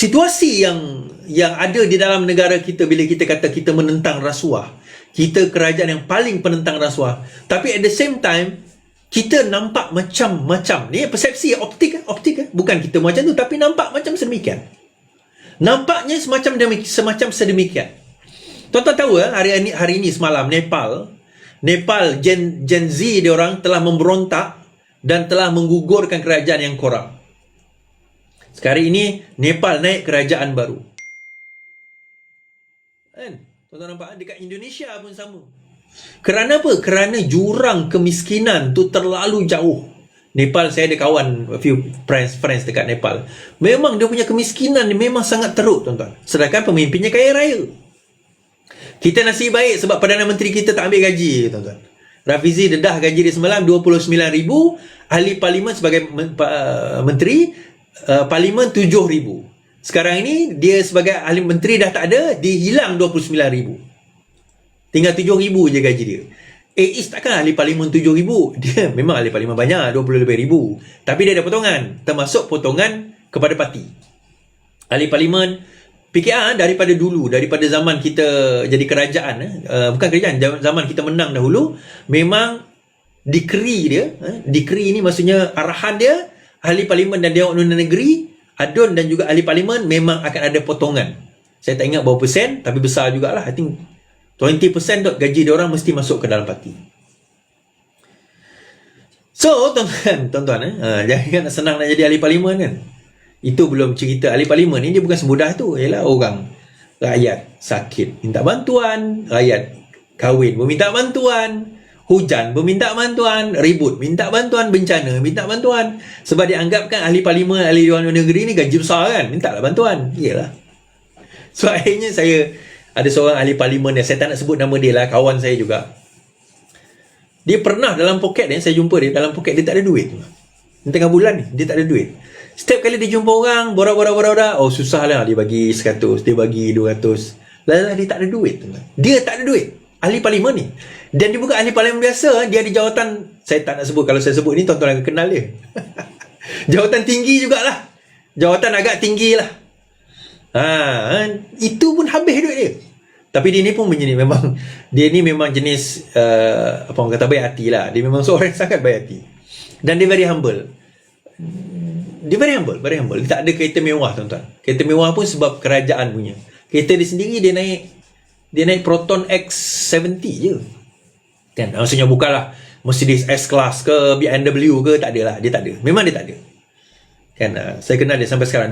situasi yang yang ada di dalam negara kita bila kita kata kita menentang rasuah kita kerajaan yang paling penentang rasuah tapi at the same time kita nampak macam-macam. Ni persepsi optik optik eh? bukan kita macam tu tapi nampak macam sedemikian. Nampaknya semacam demi, semacam sedemikian. Tuan-tuan tahu eh, hari ini hari ini semalam Nepal Nepal Gen Gen Z dia orang telah memberontak dan telah menggugurkan kerajaan yang korup sekarang ini Nepal naik kerajaan baru kan tuan-tuan nampak eh? dekat Indonesia pun sama kerana apa? Kerana jurang kemiskinan tu terlalu jauh. Nepal saya ada kawan a few friends friends dekat Nepal. Memang dia punya kemiskinan ni memang sangat teruk tuan-tuan. Sedangkan pemimpinnya kaya raya. Kita nasib baik sebab Perdana Menteri kita tak ambil gaji tuan-tuan. Rafizi dedah gaji dia semalam 29,000, ahli parlimen sebagai menteri uh, parlimen 7,000. Sekarang ini dia sebagai ahli menteri dah tak ada, dia hilang 29,000. Tinggal RM7,000 je gaji dia. AIS takkan ahli parlimen RM7,000. Dia memang ahli parlimen banyak, RM20 lebih ribu. Tapi dia ada potongan. Termasuk potongan kepada parti. Ahli parlimen PKR daripada dulu, daripada zaman kita jadi kerajaan, uh, bukan kerajaan, zaman kita menang dahulu, memang decree dia, uh, decree ni maksudnya arahan dia, ahli parlimen dan Dewan Undang Negeri, adun dan juga ahli parlimen memang akan ada potongan. Saya tak ingat berapa persen, tapi besar jugalah. I think 20% dot gaji dia orang mesti masuk ke dalam parti. So, tuan-tuan, tuan-tuan eh, uh, jangan senang nak jadi ahli parlimen kan. Itu belum cerita ahli parlimen ni dia bukan semudah tu. Ialah orang rakyat sakit minta bantuan, rakyat kahwin pun minta bantuan, hujan. Pun minta bantuan, ribut. Minta bantuan, bencana. Minta bantuan. Sebab dia anggapkan ahli parlimen, ahli dewan negeri ni gaji besar kan, minta lah bantuan. Iyalah. So akhirnya saya ada seorang ahli parlimen yang saya tak nak sebut nama dia lah kawan saya juga. Dia pernah dalam poket dia saya jumpa dia dalam poket dia tak ada duit. Ni tengah bulan ni dia tak ada duit. Setiap kali dia jumpa orang borak-borak-borak oh susah lah dia bagi 100 dia bagi 200 lalu dia tak ada duit. Dia tak ada duit ahli parlimen ni dan dia bukan ahli parlimen biasa dia ada jawatan saya tak nak sebut kalau saya sebut ni tuan-tuan akan kenal dia jawatan tinggi jugalah jawatan agak tinggi lah Ha, itu pun habis duit dia. Tapi dia ni pun menjadi memang dia ni memang jenis uh, apa orang kata baik hati lah. Dia memang seorang yang sangat baik hati. Dan dia very humble. Dia very humble, very humble. Dia tak ada kereta mewah tuan-tuan. Kereta mewah pun sebab kerajaan punya. Kereta dia sendiri dia naik dia naik Proton X70 je. Kan? Maksudnya bukanlah Mercedes S-Class ke BMW ke tak ada lah. Dia tak ada. Memang dia tak ada. Kan? Uh, saya kenal dia sampai sekarang